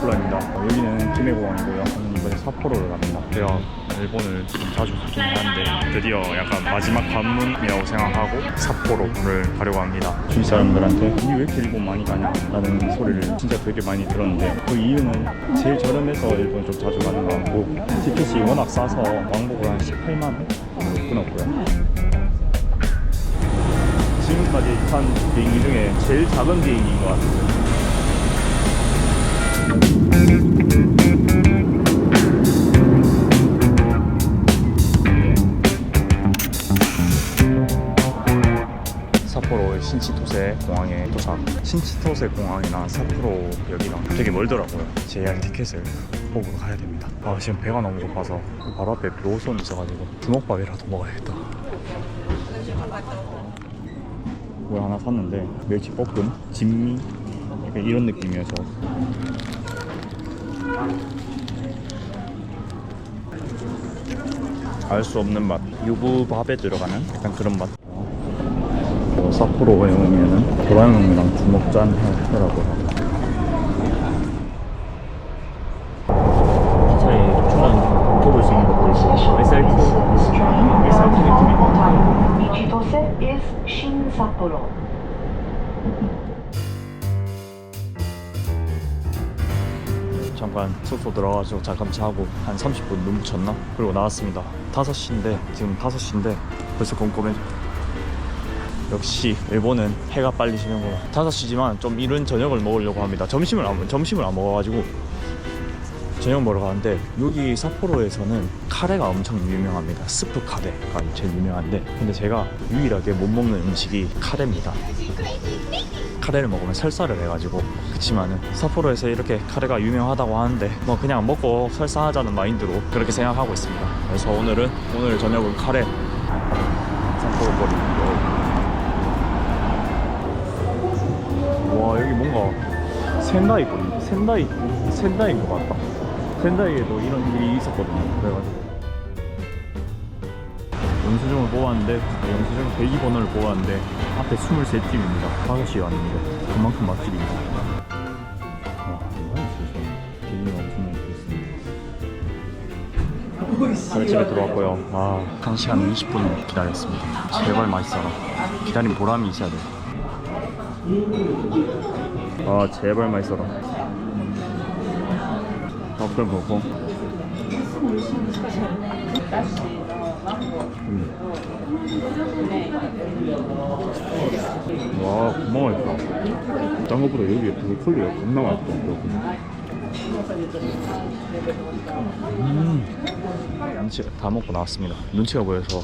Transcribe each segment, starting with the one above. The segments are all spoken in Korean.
플라입니다. 어, 여기는 김해공항이고요. 저는 이번에 삿포로를 갑니다. 제가 일본을 좀 자주 가긴 하는데 드디어 약간 마지막 관문이라고 생각하고 삿포로를 가려고 합니다. 주위 사람들한테 니왜 이렇게 일본 많이 가냐? 라는 소리를 진짜 되게 많이 들었는데 그 이유는 제일 저렴해서 일본 좀 자주 가는 것 같고 티켓이 워낙 싸서 왕복을 한 18만 원 끊었고요. 지금까지 탄 비행기 중에 제일 작은 비행기인 것 같아요. 삿포로의 신치토세 공항에 도착. 신치토세 공항이랑 삿포로역이랑 되게 멀더라고요. JR 티켓을 보고 가야 됩니다. 아, 지금 배가 너무 고파서 바로 앞에 로손 있어가지고 주먹밥이라도 먹어야겠다. 뭘 하나 샀는데 멸치 볶음, 진미 약간 이런 느낌이어서 알 수 없는 맛. 유부밥에 들어가는 약간 그런 맛. 어, 삿포로에 오면은 도라에몽이랑 주먹잔 하더라고요. 기차에 잠깐 숙소 들어가서 잠깐 자고 한 30분 넘쳤나? 그리고 나왔습니다. 5시인데 지금 5시인데 벌써 꼼꼼해 역시 일본은 해가 빨리 지는구나. 5시지만 좀 이른 저녁을 먹으려고 합니다. 점심을 안, 점심을 안 먹어가지고 저녁 먹으러 가는데 여기 삿포로에서는 카레가 엄청 유명합니다. 스프 카레가 제일 유명한데. 근데 제가 유일하게 못 먹는 음식이 카레입니다 카레를 먹으면 설사를 해가지고. 그치만은 삿포로에서 이렇게 카레가 유명하다고 하는데 뭐 그냥 먹고 설사하자는 마인드로 그렇게 생각하고 있습니다. 그래서 오늘은 오늘 저녁은 카레. 삿포로 거리. 와 여기 뭔가 센다이 거리 센다이 센다이인 것 같다. 센다이에도 이런 일이 있었거든요. 그래가지고 영수증을 뽑았는데 네, 영수증 대기번호를 뽑았는데 앞에 23팀입니다. 5시에 왔는데 그만큼 맛집입니다. 와 얼마나 있으세요 대기가 엄청 많이 있습니다. 저희 집에 들어왔고요. 아. 1시간 20분 기다렸습니다. 제발 맛있어라. 기다린 보람이 있어야 돼. 아 제발 맛있어라. 밥을 먹고 음. 와 고마워 맛있다. 딴 것보다 여기에 브로콜리가 겁나 맛있다. 음. 눈치 다 먹고 나왔습니다. 눈치가 보여서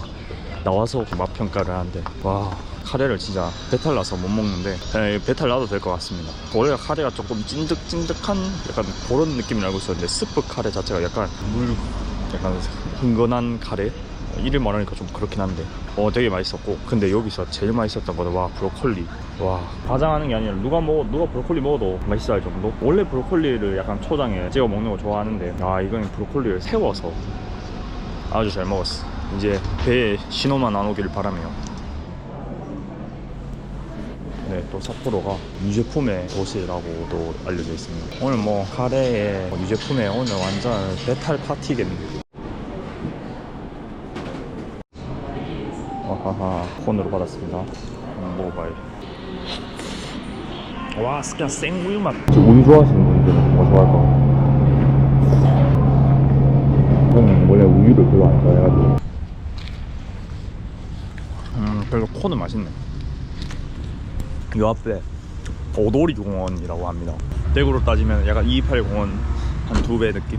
나와서 맛 평가를 하는데. 와 카레를 진짜 배탈 나서 못 먹는데. 에, 배탈 나도 될 것 같습니다. 원래 카레가 조금 찐득찐득한 약간 그런 느낌을 알고 있었는데 스프 카레 자체가 약간 물 약간 흥건한 카레 이름 말하니까 좀 그렇긴 한데. 어 되게 맛있었고. 근데 여기서 제일 맛있었던 거는 와 브로콜리. 와 과장하는 게 아니라 누가 먹 누가 브로콜리 먹어도 맛있어 할 정도? 원래 브로콜리를 약간 초장에 찍어 먹는 거 좋아하는데. 아 이건 브로콜리를 세워서 아주 잘 먹었어. 이제 배에 신호만 안 오길 바라며. 네, 또 삿포로가 유제품의 도시라고도 알려져 있습니다. 오늘 뭐 카레에 뭐 유제품에 오늘 완전 배탈 파티겠네요. 와하하 폰으로 받았습니다. 한번 먹어봐요. 와, 그냥 생우유 맛. 운 좋아하시는 분들은 뭐 좋아할까? 저는 원래 우유를 별로 안 좋아해가지고. 음, 그래도 코는 맛있네. 요 앞에 오도리 공원이라고 합니다. 대구로 따지면 약간 228 공원 한 두 배 느낌.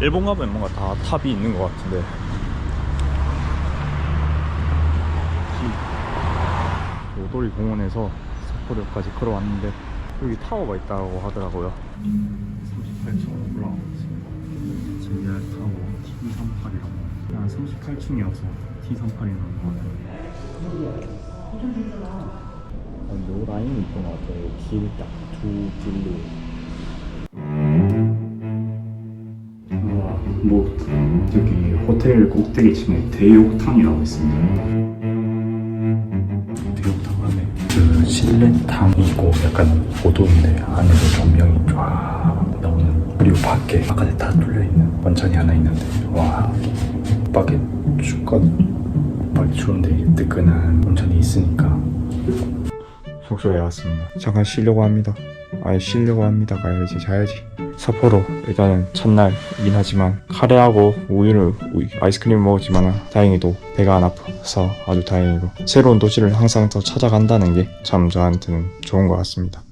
일본 가면 뭔가 다 탑이 있는 것 같은데. 이 오도리 공원에서 삿포로까지 걸어왔는데 여기 타워가 있다고 하더라고요. 38층으로 올라가고 있습니다. JR 타워 T38이라고. 한 38층이어서 T38이 나온 것 같아요. 요 라인이 있던 것 같아요. 길딱 두 길로. 뭐 저기 호텔 꼭대기층에 대욕탕이라고 있습니다. 그 실내탕이고 약간 오도인데 안에도 조명이 쫙 나오는 그리고 밖에 바깥에 다 뚫려있는 원천이 하나 있는데 와 밖에 춥거든 밖에 추운데 뜨끈한 온천이 있으니까 숙소에 왔습니다. 잠깐 쉬려고 합니다 아예 쉬려고 합니다. 가야지 자야지. 삿포로 일단은 첫날이긴 하지만 카레하고 우유를 우유, 아이스크림 먹었지만 다행히도 배가 안 아파서 아주 다행이고 새로운 도시를 항상 더 찾아간다는 게 참 저한테는 좋은 것 같습니다